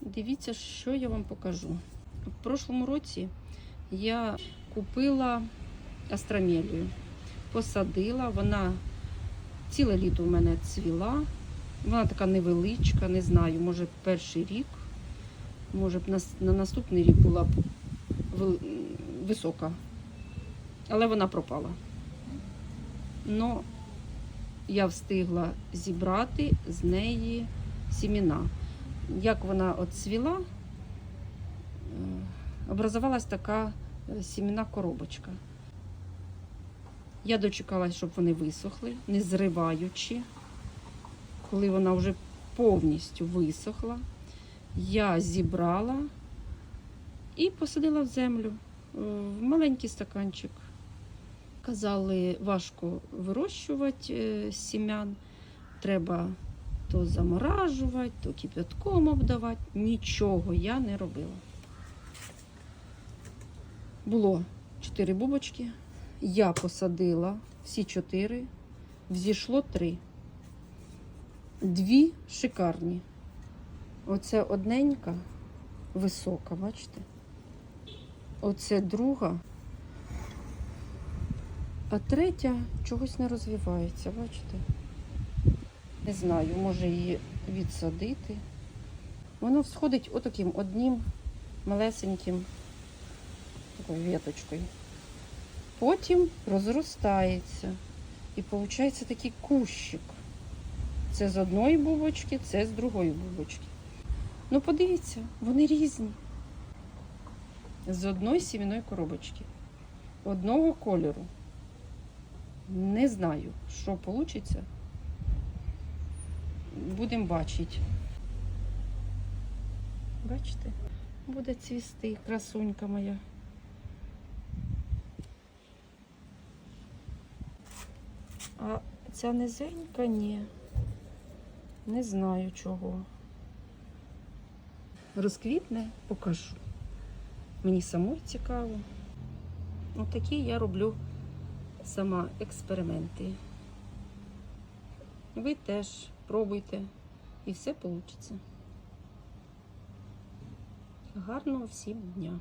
Дивіться, що я вам покажу. В прошлому році я купила астромелію, посадила, вона ціле літо у мене цвіла. Вона така невеличка, не знаю, може перший рік, може б на, наступний рік була б висока. Але вона пропала. Но я встигла зібрати з неї сіміна. Як вона отцвіла, е, образувалась така е, коробочка. Я дочекалась, щоб вони висохли, не зриваючи. Коли вона вже повністю висохла, я зібрала і посадила в землю е, в маленький стаканчик. Казали, важко вирощувати сім'ян, треба то заморажувати, то кипятком обдавати. Нічого я не робила. Було чотири бубочки. Я посадила всі чотири, взійшло три. Дві шикарні. Оце одненька, висока, бачите? Оце друга. А третя чогось не розвивається, бачите? Не знаю, може її відсадити. Воно всходить отаким одним малесеньким такою віточкою. Потім розростається. І виходить такий кущик. Це з одної бубочки, це з другої бубочки. Ну, подивіться, вони різні. З одної сім'яної коробочки. Одного кольору. Не знаю, що вийде. Будемо бачити. Бачите? Буде цвісти, красунька моя. А ця низенька ні. Не знаю чого. Розквітне, покажу. Мені самой цікаво. Отакі я роблю сама експерименти. Ви теж пробуйте і все вийде. Гарного всім дня!